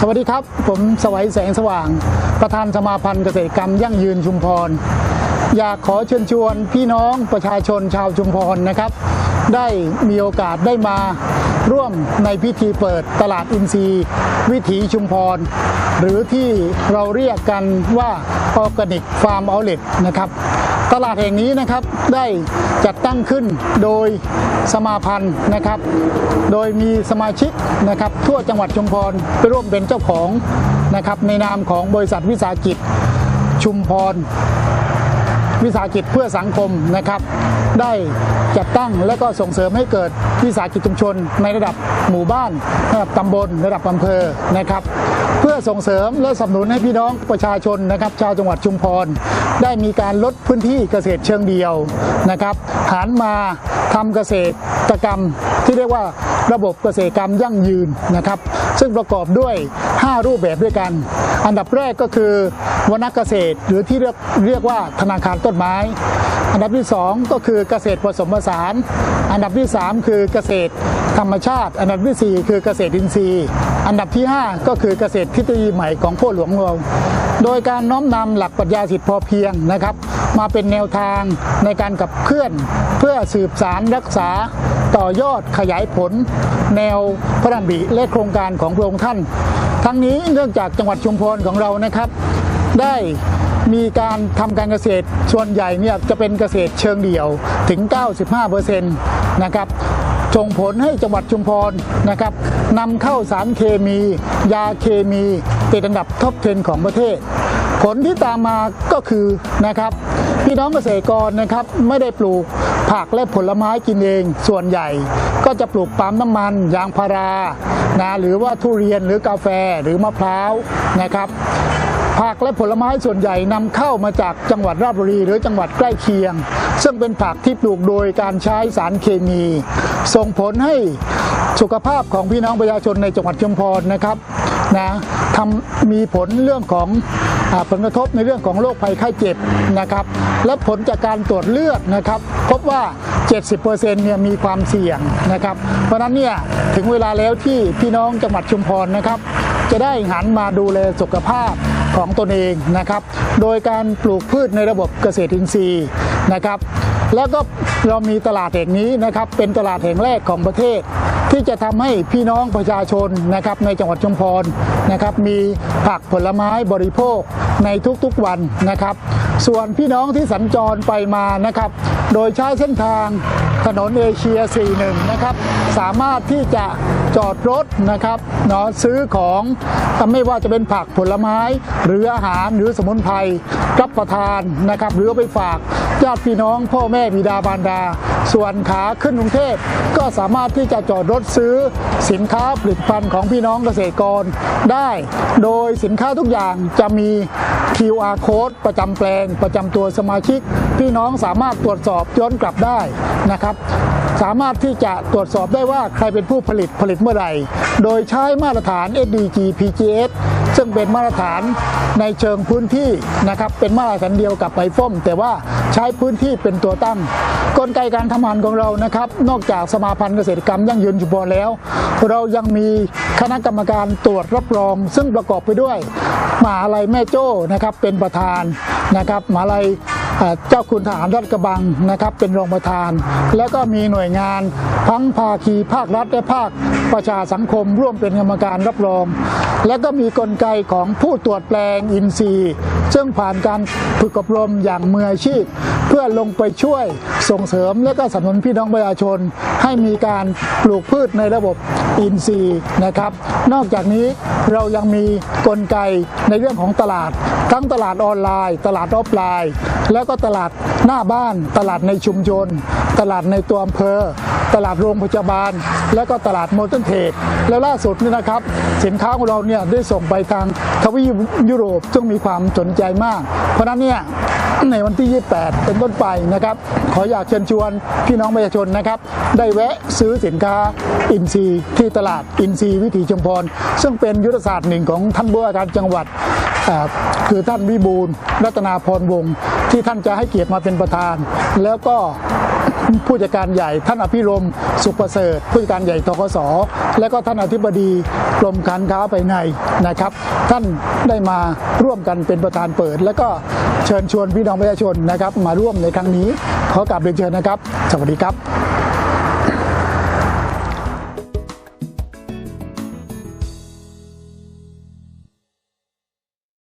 สวัสดีครับ ผมสวัยแสงสว่าง ประธานสมาพันธ์เกษตรกรรมยั่งยืนชุมพร อยากขอเชิญชวนพี่น้องประชาชนชาวชุมพรนะครับ ได้มีโอกาสได้มาร่วมในพิธีเปิดตลาดอินทรีย์ วิถีชุมพร หรือที่เราเรียกกันว่าออร์แกนิกฟาร์มเอาเล t นะครับ ตลาดแห่งนี้นะครับได้จัดตั้งขึ้นโดยสมาพันธ์นะครับ โดยมีสมาชิกนะครับ ทั่วจังหวัดชุมพรไปร่วมเป็นเจ้าของนะครับในนามของบริษัทวิสาหกิจชุมพร วิสาหกิจเพื่อสังคมนะครับ ได้จัดตั้งและก็ส่งเสริมให้เกิดวิสาหกิจชุมชน ในระดับหมู่บ้านระดับตำบลระดับอำเภอนะครับ เพื่อส่งเสริมและสนับสนุนให้พี่น้องประชาชนนะครับ ชาวจังหวัดชุมพร ได้มีการลดพื้นที่เกษตรเชิงเดียวนะครับหันมาทำเกษตรกรรมที่เรียกว่าระบบเกษตรกรรมยั่งยืนนะครับ ซึ่งประกอบด้วย 5 รูปแบบด้วยกัน อันดับแรกก็คือวนเกษตรหรือที่เรียกเรียกว่าธนาคารต้นไม้ อันดับที่ 2 ก็คือเกษตรผสมผสาน อันดับที่ 3 คือเกษตรธรรมชาติ อันดับทีสี่4 คือเกษตรอินทรีย์ อันดับที่ 5 ก็คือเกษตรทฤษฎีใหม่ของพ่อหลวงเรา โดยการน้อมนำหลักปรัชญาสิทธิพอเพียงนะครับ มาเป็นแนวทางในการกับเคลื่อน เพื่อสืบสารรักษาต่อยอดขยายผล แนวพระดำริและโครงการของพระองค์ท่าน ทั้งนี้เนื่องจากจังหวัดชุมพรของเรานะครับ ได้มีการทำการเกษตรส่วนใหญ่เนี่ยจะเป็นเกษตรเชิงเดี่ยวถึง 95%นะครับส่งผลให้จังหวัดชุมพรนะครับ นำเข้าสารเคมี ยาเคมีติดอันดับท็อป10ของประเทศ ผลที่ตามมาก็คือนะครับพี่น้องเกษตรกรนะครับไม่ได้ปลูกผักและผลไม้กินเองส่วนใหญ่ ก็จะปลูกปาล์มน้ำมัน ยางพารานะหรือว่าทุเรียนหรือกาแฟหรือมะพร้าวนะครับผักและผลไม้ส่วนใหญ่นำเข้ามาจากจังหวัดราชบุรีหรือจังหวัดใกล้เคียง ซึ่งเป็นผักที่ปลูกโดยการใช้สารเคมี ส่งผลให้ สุขภาพของพี่น้องประชาชนในจังหวัดชุมพรนะครับนะทำมีผลเรื่องของผลกระทบในเรื่องของโรคภัยไข้เจ็บนะครับ และผลจากการตรวจเลือดนะครับ พบว่า 70%เนี่ยมีความเสี่ยงนะครับ เพราะนั้นเนี่ยถึงเวลาแล้วที่พี่น้องจังหวัดชุมพรนะครับ จะได้หันมาดูแลสุขภาพของตนเองนะครับ โดยการปลูกพืชในระบบเกษตรอินทรีย์นะครับ แล้วก็เรามีตลาดแห่งนี้นะครับเป็นตลาดแห่งแรกของประเทศ ที่จะทำให้พี่น้องประชาชนนะครับในจังหวัดชุมพรนะครับมีผักผลไม้บริโภคในทุกๆวันนะครับ ส่วนพี่น้องที่สัญจรไปมานะครับ โดยใช้เส้นทางถนนเอเชีย 41 นะครับ สามารถที่จะจอดรถนะครับเนาะซื้อของไม่ว่าจะเป็นผักผลไม้ หรืออาหารหรือสมุนไพรรับประทานนะครับ หรือไปฝาก ญาติพี่น้องพ่อแม่บิดาบารดา ส่วนขาขึ้นกรุงเทพก็สามารถที่จะจอดรถซื้อสินค้าผลิตภัณฑ์ของพี่น้องเกษตรกรได้ โดยสินค้าทุกอย่างจะมี QR code ประจำแปลง ประจำตัวสมาชิก พี่น้องสามารถตรวจสอบย้อนกลับได้นะครับ สามารถที่จะตรวจสอบได้ว่าใครเป็นผู้ผลิตผลิตเมื่อไหร่ โดยใช้มาตรฐาน SDG PGS ซึ่งเป็นมาตรฐานในเชิงพื้นที่นะครับเป็นมาตรฐานเดียวกับไอฟ้มแต่ว่าใช้พื้นที่เป็นตัวตั้ง กลไกการทำงานของเรานะครับ นอกจากสมาพันธ์เกษตรกรรมยั่งยืนชุมพรแล้ว เรายังมีคณะกรรมการตรวจรับรอง ซึ่งประกอบไปด้วยมหาลัยแม่โจ้นะครับเป็นประธานนะครับมหาลัย เจ้าคุณทหารรัฐกระบังนะครับเป็นรองประธาน แล้วก็มีหน่วยงานทั้งภาคีภาครัฐและภาคประชาสังคม ร่วมเป็นกรรมการรับรอง และก็มีกลไกของผู้ตรวจแปลงอินทรีย์ ซึ่งผ่านการฝึกอบรมอย่างมืออาชีพ พื่อลงไปช่วยส่งเสริมและก็สนับสนุนพี่น้องประชาชน ให้มีการปลูกพืชในระบบอินทรีย์นะครับ นอกจากนี้เรายังมีกลไกในเรื่องของตลาด ทั้งตลาดออนไลน์ ตลาดออฟไลน์ แล้วก็ตลาดหน้าบ้าน ตลาดในชุมชน ตลาดในตัวอำเภอ ตลาดโรงพยาบาล แล้วก็ตลาดโมเดิร์นเทรดแล้วล่าสุดนี่นะครับ สินค้าของเราเนี่ยได้ส่งไปทางทวีปยุโรปซึ่งมีความสนใจมาก เพราะนั้นเนี่ยในวันที่ 28 เป็นต้นไปนะครับ ขออยากเชิญชวนพี่น้องประชาชนนะครับ ได้แวะซื้อสินค้าอินซีย์ที่ตลาดอินซีย์วิถีชุมพร ซึ่งเป็นยุทธศาสตร์หนึ่งของท่านผู้ว่าการจังหวัดคือท่านวิบูลรัตนาพรวงศ์ที่ท่านจะให้เกียรติมาเป็นประธาน แล้วก็ ผู้จัดการใหญ่ท่านอภิรมสุขประเสริฐ ผู้จัดการใหญ่ทกสและก็ท่านอธิบดีกรมการค้าภายในนะครับ ท่านได้มาร่วมกันเป็นประธานเปิด และก็เชิญชวนพี่น้องประชาชนนะครับ มาร่วมในครั้งนี้ขอกราบเรียนเชิญนะครับ สวัสดีครับ